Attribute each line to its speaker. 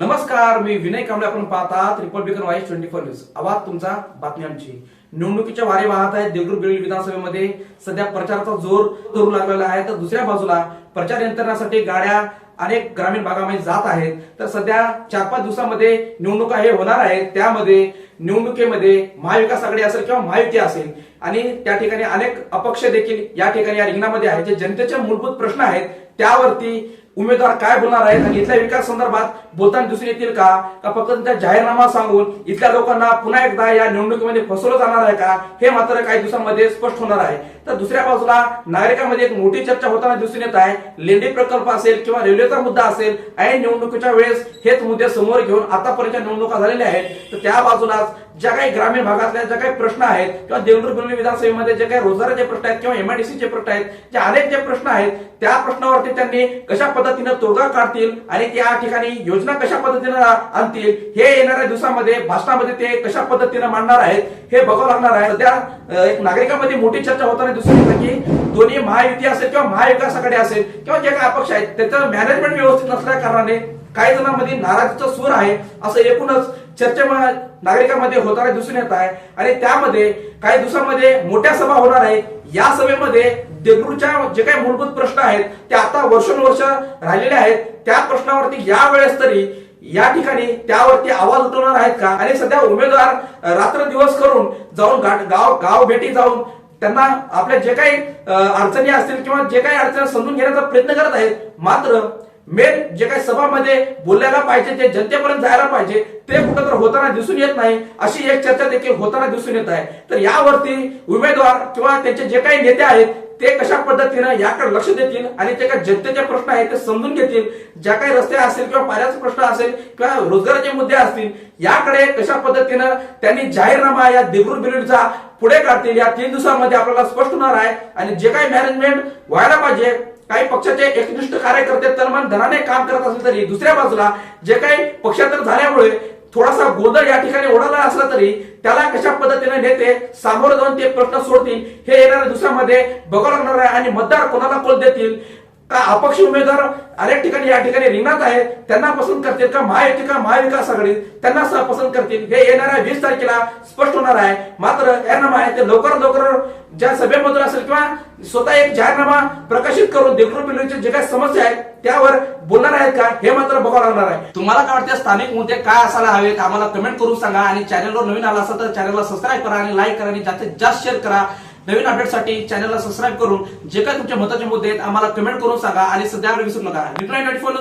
Speaker 1: नमस्कार मी विनय कांबळे आपण पाहतात republican voice twenty four news. आवाज तुमचा बातम्यांची आमची. निवडणुकीच्या वारे वाहत आहेत देगलूर बिरवली विधानसभेमध्ये. सध्या प्रचाराचा जोर धरू लागलेला आहे. तर दुसऱ्या बाजूला प्रचार यंत्रणासाठी गाड्या अनेक ग्रामीण भागामध्ये जात आहेत. तर सध्या चार पाच दिवसामध्ये निवडणुका हे होणार आहेत. त्यामध्ये निवडणुकीमध्ये महाविकास आघाडी असेल किंवा महायुती असेल आणि त्या ठिकाणी अनेक अपक्ष देखील या ठिकाणी या रिंगणामध्ये आहेत. जे जनतेचे मूलभूत प्रश्न आहेत त्यावरती उमेदवार काय बोलणार आहेत आणि इथल्या विकास संदर्भात बोलताना दिसून येतील का? का फक्त त्यांचा जाहीरनामा सांगून इथल्या लोकांना पुन्हा एकदा या निवडणुकीमध्ये फसवलं जाणार आहे का? हे मात्र काही दिवसांमध्ये स्पष्ट होणार आहे. तर दुसऱ्या बाजूला नागरिकांमध्ये एक मोठी चर्चा होताना दिसून येत आहे. लेंडी प्रकल्प असेल किंवा रेल्वेचा मुद्दा असेल ऐन निवडणुकीच्या वेळेस हेच मुद्दे समोर घेऊन आतापर्यंत निवडणुका झालेल्या आहेत. तर त्या बाजूलाच ज्या काही ग्रामीण भागातल्या ज्या काही प्रश्न आहेत किंवा देवनूर बिर्ला विधानसभेमध्ये जे काही रोजगाराचे प्रश्न आहेत किंवा एमआयडीसीचे प्रश्न आहेत जे अनेक जे प्रश्न आहेत त्या प्रश्नावरती त्यांनी कशा पद्धतीनं तोडगा काढतील आणि त्या ठिकाणी योजना कशा पद्धतीनं आणतील हे येणाऱ्या दिवसामध्ये भाषणामध्ये ते कशा पद्धतीनं मांडणार आहेत हे बघावं लागणार आहे. सध्या एक नागरिकांमध्ये मोठी चर्चा होताना दिसून येतं की दोन्ही महायुती असेल किंवा महाविकास आघाडी असेल किंवा जे काही अपक्ष आहेत त्याचं मॅनेजमेंट व्यवस्थित नसल्या कारणाने काही जणांमध्ये नाराजीचा सूर आहे असं एकूणच चर्चा नागरिकांमध्ये होताना दिसून येत आहे. आणि त्यामध्ये काही दिवसांमध्ये मोठ्या सभा होणार आहेत या सभेमध्ये देगलूरच्या जे काही मूलभूत प्रश्न आहेत ते आता वर्षानुवर्ष राहिलेले आहेत. त्या प्रश्नावरती या वेळेस तरी या ठिकाणी त्यावरती आवाज उठवणार आहेत का? आणि सध्या उमेदवार रात्र दिवस करून जाऊन गाव गाव भेटी जाऊन त्यांना आपल्या जे काही अडचणी असतील किंवा जे काही अडचणी समजून घेण्याचा प्रयत्न करत आहेत मात्र मेन जे काही सभामध्ये बोलायला पाहिजे ते जनतेपर्यंत जायला पाहिजे ते कुठं तर होताना दिसून येत नाही. अशी एक चर्चा देखील होताना दिसून येत आहे. तर यावरती उमेदवार किंवा त्यांचे जे काही नेते आहेत ते कशा पद्धतीनं याकडे लक्ष देतील आणि ते काही जनतेचे प्रश्न आहेत ते समजून घेतील? ज्या काही रस्ते असतील किंवा पाण्याचा प्रश्न असेल किंवा रोजगाराचे मुद्दे असतील याकडे कशा पद्धतीनं त्यांनी जाहीरनामा या देगूर बिरुडचा पुढे काढतील? या तीन दिवसामध्ये आपल्याला स्पष्ट होणार आहे. आणि जे काही मॅनेजमेंट व्हायला पाहिजे काही पक्षाचे एकनिष्ठ कार्यकर्ते तनमन धनाने काम करत असले तरी दुसऱ्या बाजूला जे काही पक्षांतर झाल्यामुळे थोडासा गोंधळ या ठिकाणी ओढाला असला तरी त्याला कशा पद्धतीने नेते सामोरं जाऊन ते प्रश्न सोडतील हे येणाऱ्या दिवसामध्ये बघावं लागणार आहे. आणि मतदार कोणाला कोल देतील? अपक्ष उमेदवार अनेक ठिकाणी या ठिकाणी रिंगणात आहे त्यांना पसंत करतील का महायुती का महाविकास आघाडी? त्यांना पसंत करतील. हे येणाऱ्या वीस तारखेला स्पष्ट होणार आहे. मात्र जाहीरनामा आहे ते लवकर लवकर ज्या सभेमधून असेल किंवा स्वतः एक जाहीरनामा प्रकाशित करून देगलूर जे काही समस्या आहेत त्यावर बोलणार आहेत का? हे मात्र बघावं लागणार आहे. तुम्हाला काय वाटतं स्थानिक मुद्दे काय असायला हवेत आम्हाला कमेंट करून सांगा आणि चॅनलवर नवीन आला असेल तर चॅनलला सबस्क्राईब करा आणि लाईक करा आणि जास्तीत जास्त शेअर करा. नवीन अपडेटसाठी चॅनलला सबस्क्राईब करून जे काही तुमच्या महत्त्वाचे मुद्दे आहेत आम्हाला कमेंट करून सांगा आणि सध्या विसरू नका. Reply twenty four